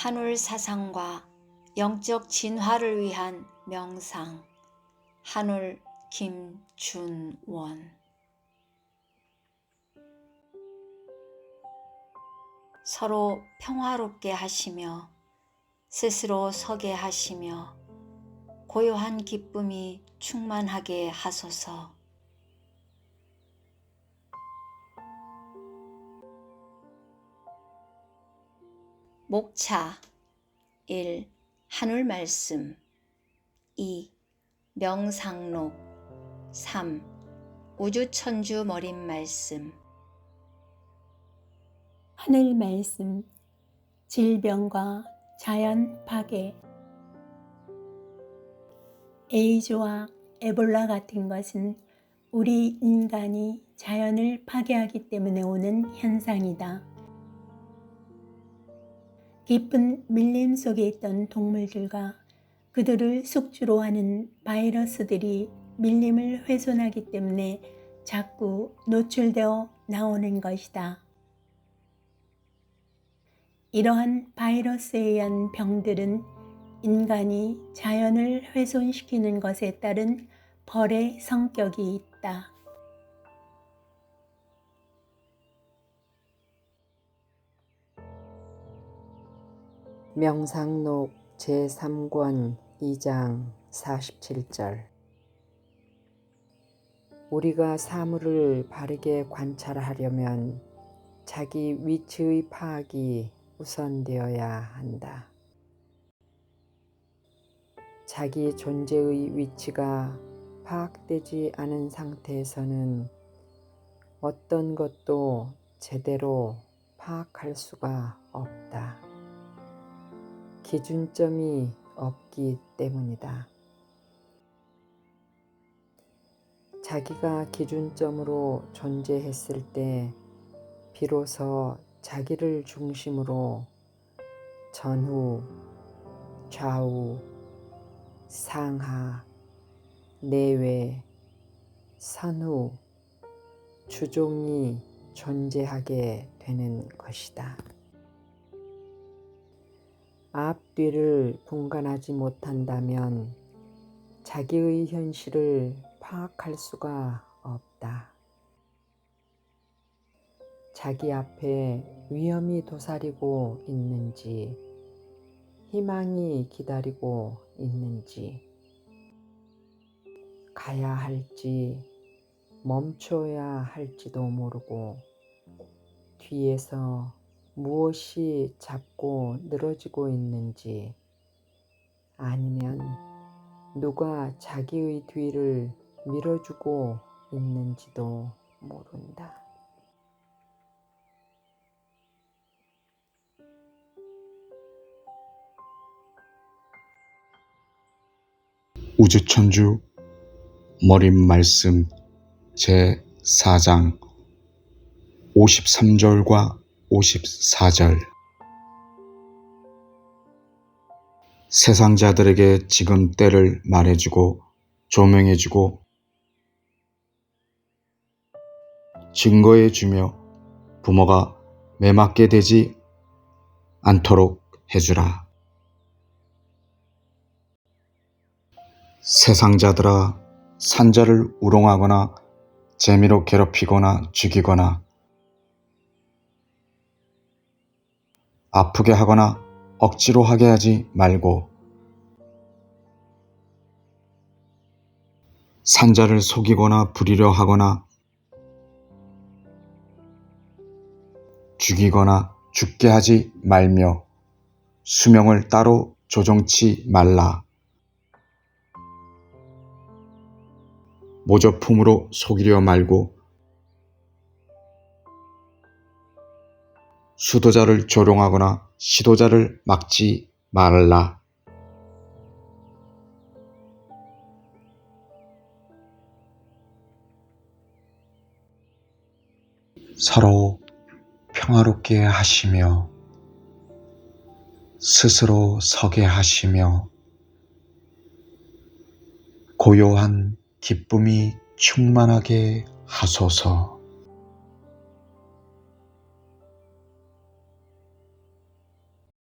하늘 사상과 영적 진화를 위한 명상 하늘 김준원 서로 평화롭게 하시며 스스로 서게 하시며 고요한 기쁨이 충만하게 하소서. 목차 1. 하늘 말씀 2. 명상록 3. 우주천주 머린 말씀 하늘 말씀, 질병과 자연 파괴, 에이즈와 에볼라 같은 것은 우리 인간이 자연을 파괴하기 때문에 오는 현상이다. 깊은 밀림 속에 있던 동물들과 그들을 숙주로 하는 바이러스들이 밀림을 훼손하기 때문에 자꾸 노출되어 나오는 것이다. 이러한 바이러스에 의한 병들은 인간이 자연을 훼손시키는 것에 따른 벌의 성격이 있다. 명상록 제3권 2장 47절 우리가 사물을 바르게 관찰하려면 자기 위치의 파악이 우선되어야 한다. 자기 존재의 위치가 파악되지 않은 상태에서는 어떤 것도 제대로 파악할 수가 없다. 기준점이 없기 때문이다. 자기가 기준점으로 존재했을 때 비로소 자기를 중심으로 전후, 좌우, 상하, 내외, 선후, 주종이 존재하게 되는 것이다. 앞뒤를 분간하지 못한다면 자기의 현실을 파악할 수가 없다. 자기 앞에 위험이 도사리고 있는지, 희망이 기다리고 있는지, 가야 할지, 멈춰야 할지도 모르고, 뒤에서 무엇이 잡고 늘어지고 있는지, 아니면 누가 자기의 뒤를 밀어주고 있는지도 모른다. 우주천주 머린 말씀 제 4장 53절과 54절 세상 자들에게 지금 때를 말해주고 조명해주고 증거해주며 부모가 매맞게 되지 않도록 해주라. 세상 자들아 산자를 우롱하거나 재미로 괴롭히거나 죽이거나 아프게 하거나 억지로 하게 하지 말고 산자를 속이거나 부리려 하거나 죽이거나 죽게 하지 말며 수명을 따로 조정치 말라. 모조품으로 속이려 말고 수도자를 조롱하거나 시도자를 막지 말라. 서로 평화롭게 하시며 스스로 서게 하시며 고요한 기쁨이 충만하게 하소서.